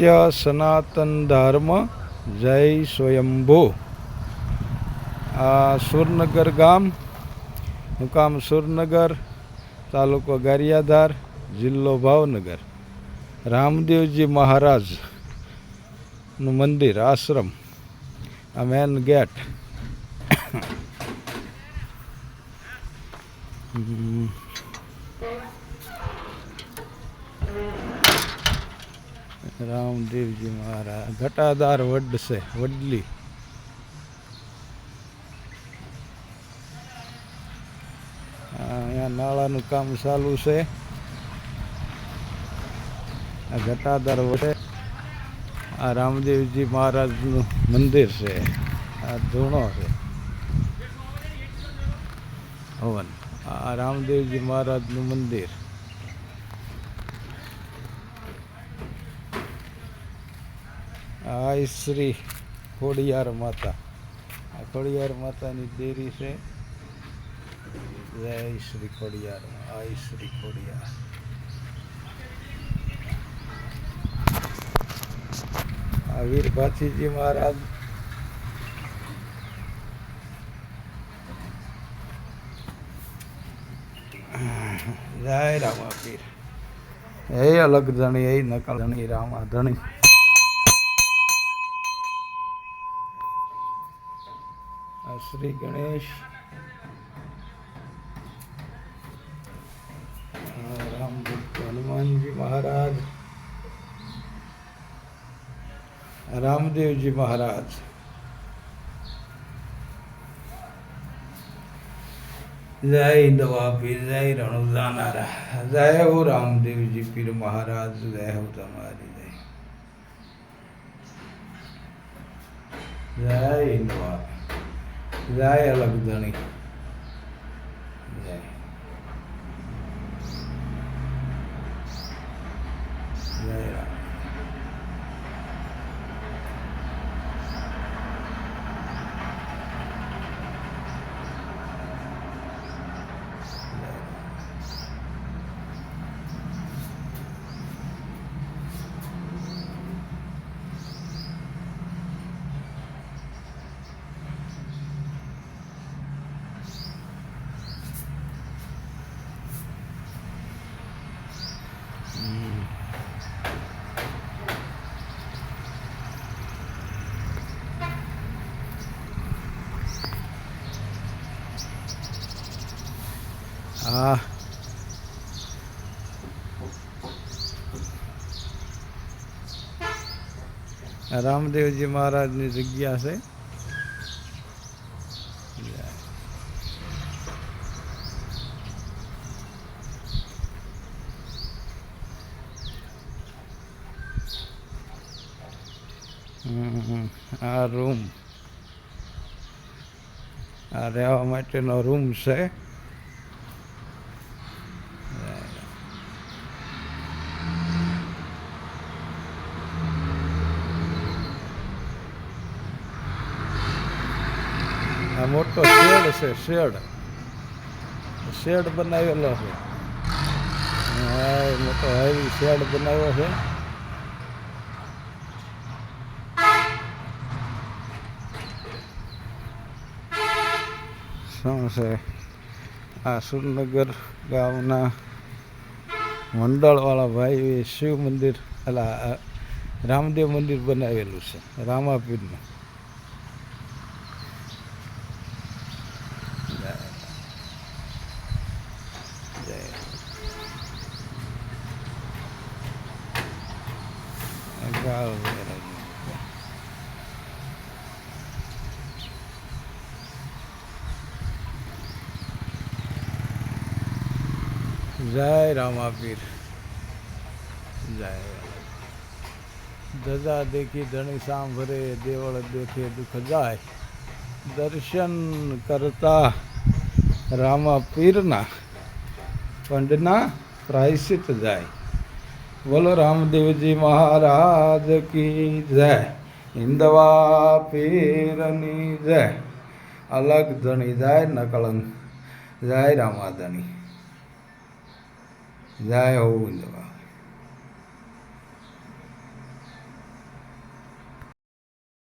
સત્ય સનાતન ધર્મ જય સ્વયંભો આ સુરનગર ગામ મુકામ સુરનગર તાલુકો ગારિયાધાર જિલ્લો ભાવનગર રામદેવજી મહારાજનું મંદિર આશ્રમ આ મેન ગેટ હમ. રામદેવજી મહારાજ, ઘટાદાર વડ છે, વડલી. અહીંયા નાળાનું કામ ચાલુ છે. આ ઘટાદાર વડે આ રામદેવજી મહારાજનું મંદિર છે. આ ધૂણો છે. હવન. આ રામદેવજી મહારાજનું મંદિર. આ શ્રી ખોડિયાર માતા. આ ખોડિયાર માતાની દેરી છે. જય શ્રી ખોડિયાર આ શ્રી ખોડિયાર. આ વીર ભાથીજી મહારાજ જય રામા પીર એ અલગ ધણી એ નકલ ધણી, રામા ધણી. આ શ્રી ગણેશ. રામ હનુમાનજી મહારાજ. રામદેવજી મહારાજ. જય દવા પીર જય રણુદાનારા જય હો રામદેવજી પીર મહારાજ, જય હો તમારી જય. જય દવા જય અલગ ધણી જય જય રામ હા આ રામદેવજી મહારાજની જગ્યા છે. આ રૂમ આ રહેવા માટેનો રૂમ છે. મોટો શેડ છે, શેડ. શેડ બનાવેલો છે. મોટો હેવી શેડ બનાવ્યો છે. શું છે? આ સુરનગર ગામના મંડળવાળા ભાઈએ શિવ મંદિર એટલે રામદેવ મંદિર બનાવેલું છે, રામાપીરનું જય જય વેરાગ્ય. જય રામાપીર જય ધજા દેખી ધણી સાંભળે દેવળ દેખે દુઃખ જાય દર્શન કરતા રામા પીરના પંડના પ્રાયશ્ચિત જાય બોલો રામદેવજી મહારાજ કી જય. હિન્દવા પીરની જય. અલગ ધણી જાય નકળંગ જય રામાધણી. જય હો હિન્દવા